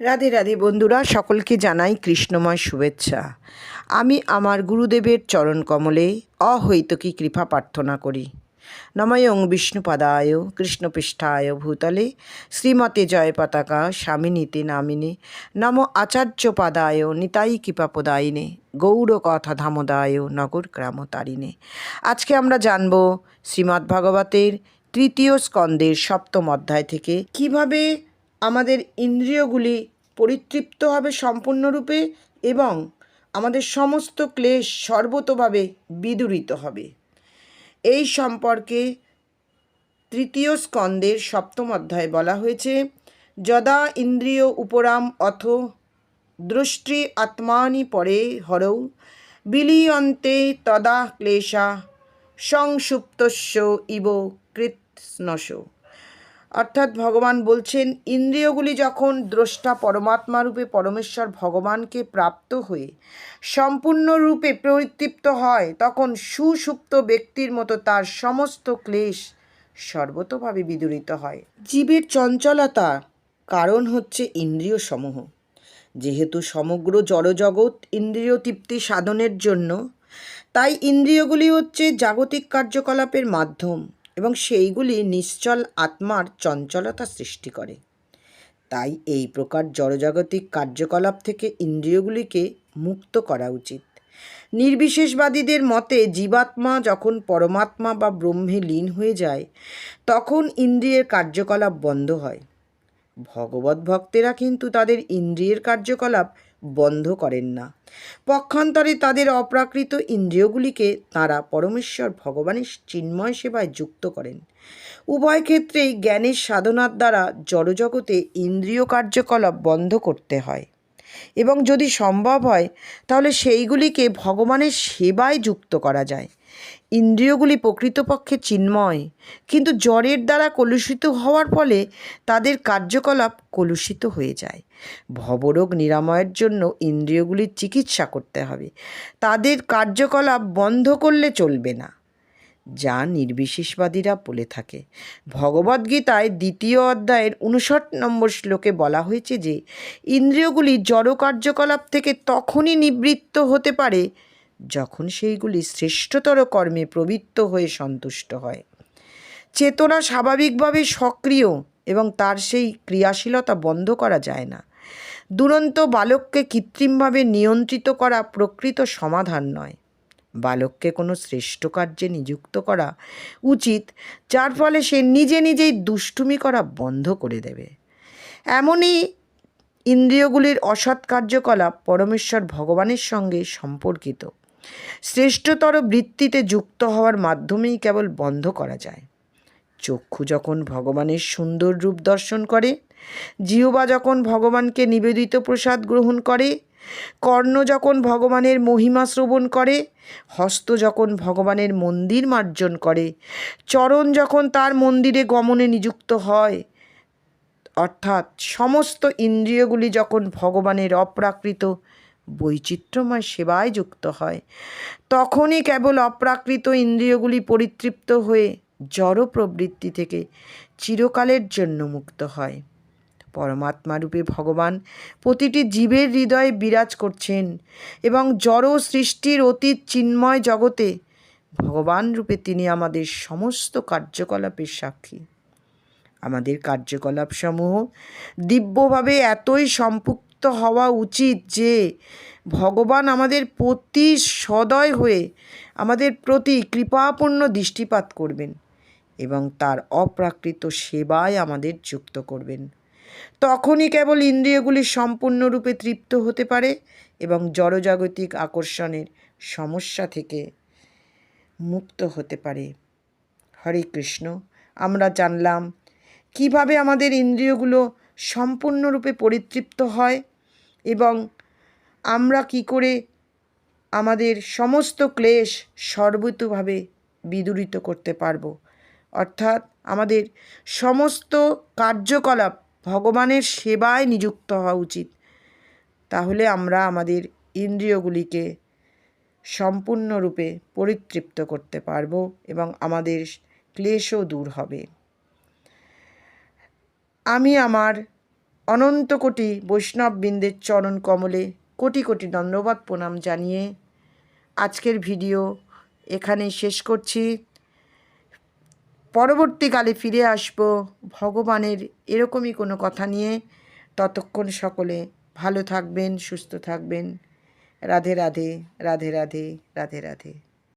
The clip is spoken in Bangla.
রাধে রাধে বন্ধুরা, সকলকে জানাই কৃষ্ণময় শুভেচ্ছা। আমি আমার গুরুদেবের চরণ কমলে অহৈতকী কৃপা প্রার্থনা করি। নময়ং বিষ্ণুপদায়, কৃষ্ণপৃষ্ঠায় ভূতলে, শ্রীমতে জয় পতাকা, স্বামিনীতে নামিনে, নম আচার্য পাদায় নিতাই কৃপাপদায়িনে গৌর কথা ধামদায় নগর গ্রাম তারিণে আজকে আমরা জানব শ্রীমদ্ ভাগবতের তৃতীয় স্কন্দের সপ্তম অধ্যায় থেকে কীভাবে আমাদের ইন্দ্রিয়গুলি পরিতৃপ্ত হবে সম্পূর্ণরূপে এবং আমাদের সমস্ত ক্লেশ সর্বতভাবে বিদূরিত হবে। এই সম্পর্কে তৃতীয় স্কন্দের সপ্তম অধ্যায়ে বলা হয়েছে, যদা ইন্দ্রিয় উপরাম অথ দৃষ্টি আত্মানি পরে হরৌ, বিলিয়ন্তে তদা ক্লেশা সংসুপ্তস্য ইব কৃৎস্নশ অর্থাৎ ভগবান বলছেন, ইন্দ্রিয়গুলি যখন দ্রষ্টা পরমাত্মা রূপে পরমেশ্বর ভগবানকে প্রাপ্ত হয়ে সম্পূর্ণরূপে পরিতৃপ্ত হয়, তখন সুসুপ্ত ব্যক্তির মতো তার সমস্ত ক্লেশ সর্বতভাবে বিদূরিত হয়। জীবের চঞ্চলতা কারণ হচ্ছে ইন্দ্রিয় সমূহ যেহেতু সমগ্র জড়জগৎ ইন্দ্রিয় তৃপ্তি সাধনের জন্য, তাই ইন্দ্রিয়গুলি হচ্ছে জাগতিক কার্যকলাপের মাধ্যম। এবং সেইগুলি নিশ্চল আত্মার চঞ্চলতা সৃষ্টি করে। তাই এই প্রকার জড়জাগতিক কার্যকলাপ থেকে ইন্দ্রিয়গুলিকে মুক্ত করা উচিত। নির্বিশেষবাদীদের মতে, জীবাত্মা যখন পরমাত্মা বা ব্রহ্মে লীন হয়ে যায়, তখন ইন্দ্রিয়ের কার্যকলাপ বন্ধ হয়। ভগবত ভক্তেরা কিন্তু তাদের ইন্দ্রিয়ের কার্যকলাপ বন্ধ করেন না। পক্ষান্তরে তাদের অপ্রাকৃত ইন্দ্রিয়গুলিকে তারা পরমেশ্বর ভগবানের চিন্ময় সেবায় যুক্ত করেন। উভয় ক্ষেত্রেই জ্ঞানের সাধনার দ্বারা জড়জগতে ইন্দ্রিয় কার্যকলাপ বন্ধ করতে হয়। এবং যদি সম্ভব হয়, তাহলে সেইগুলিকে ভগবানের সেবায় যুক্ত করা যায়। ইন্দ্রিয়গুলি প্রকৃতপক্ষে চিন্ময়, কিন্তু জ্বরের দ্বারা কলুষিত হওয়ার ফলে তাদের কার্যকলাপ কলুষিত হয়ে যায়। ভবরোগ নিরাময়ের জন্য ইন্দ্রিয়গুলির চিকিৎসা করতে হবে। তাদের কার্যকলাপ বন্ধ করলে চলবে না। যা নির্বিশেষবাদীরা বলে থাকে। ভগবদ্গীতায় দ্বিতীয় অধ্যায়ের উনষাট নম্বর শ্লোকে বলা হয়েছে যে, ইন্দ্রিয়গুলি জড় কার্যকলাপ থেকে তখনই নিবৃত্ত হতে পারে সেইগুলি শ্রেষ্ঠতর কর্মে প্রবৃত্ত হয়ে সন্তুষ্ট হয়। চেতনা স্বাভাবিকভাবে সক্রিয় এবং তার সেই ক্রিয়াশীলতা বন্ধ করা যায় না। দুরন্ত বালককে কৃত্রিমভাবে নিয়ন্ত্রিত করা প্রকৃত সমাধান নয়। বালককে কোনো শ্রেষ্ঠ কার্যে নিযুক্ত করা উচিত, যার ফলে সে নিজে নিজেই দুষ্টুমি করা বন্ধ করে দেবে। এমনই ইন্দ্রিয়গুলির অসৎ কার্যকলাপ পরমেশ্বর ভগবানের সঙ্গে সম্পর্কিত। শ্রেষ্ঠতর বৃত্তিতে যুক্ত হওয়ার মাধ্যমেই কেবল বন্ধ করা যায়। চক্ষু যখন ভগবানের সুন্দর রূপ দর্শন করে, জিহবা যখন ভগবানকে নিবেদিত প্রসাদ গ্রহণ করে, কর্ণ যখন ভগবানের মহিমা শ্রবণ করে, হস্ত যখন ভগবানের মন্দির মার্জন করে, চরণ যখন তার মন্দিরে গমনে নিযুক্ত হয়, অর্থাৎ সমস্ত ইন্দ্রিয়গুলি যখন ভগবানের অপ্রাকৃত বৈচিত্র্যময় সেবায় যুক্ত হয়। তখনই কেবল অপ্রাকৃত ইন্দ্রিয়গুলি পরিতৃপ্ত হয়ে জড় প্রবৃত্তি থেকে চিরকালের জন্য মুক্ত হয়। পরমাত্মারূপে ভগবান প্রতিটি জীবের হৃদয়ে বিরাজ করছেন এবং জড় সৃষ্টির অতীত চিন্ময় জগতে ভগবান রূপে তিনি আমাদের সমস্ত কার্যকলাপের সাক্ষী। আমাদের কার্যকলাপসমূহ দিব্যভাবে এতই সম্পৃক্ত হওয়া উচিত যে ভগবান আমাদের প্রতি সদয় হয়ে আমাদের প্রতি কৃপাপূর্ণ দৃষ্টিপাত করবেন এবং তার অপ্রাকৃত সেবায় আমাদের যুক্ত করবেন। তখনই কেবল ইন্দ্রিয়গুলি সম্পূর্ণরূপে তৃপ্ত হতে পারে এবং জড়জাগতিক আকর্ষণের সমস্যা থেকে মুক্ত হতে পারে। হরে কৃষ্ণ, আমরা জানলাম কীভাবে আমাদের ইন্দ্রিয়গুলো সম্পূর্ণরূপে পরিতৃপ্ত হয় এবং আমরা কি করে আমাদের সমস্ত ক্লেশ সর্বতভাবে বিদূরিত করতে পারব? অর্থাৎ আমাদের সমস্ত কার্যকলাপ ভগবানের সেবায় নিযুক্ত হওয়া উচিত। তাহলে আমরা আমাদের ইন্দ্রিয়গুলিকে সম্পূর্ণরূপে পরিতৃপ্ত করতে পারব এবং আমাদের ক্লেশও দূর হবে। আমি আমার অনন্ত কোটি বৈষ্ণব বৃন্দের চরণ কমলে কোটি কোটি দণ্ডবাদ প্রণাম জানিয়ে আজকের ভিডিও এখানেই শেষ করছি। পরবর্তীকালে ফিরে আসব ভগবানের এরকমই কোনো কথা নিয়ে। ততক্ষণ সকলে ভালো থাকবেন, সুস্থ থাকবেন। রাধে রাধে রাধে রাধে রাধে রাধে।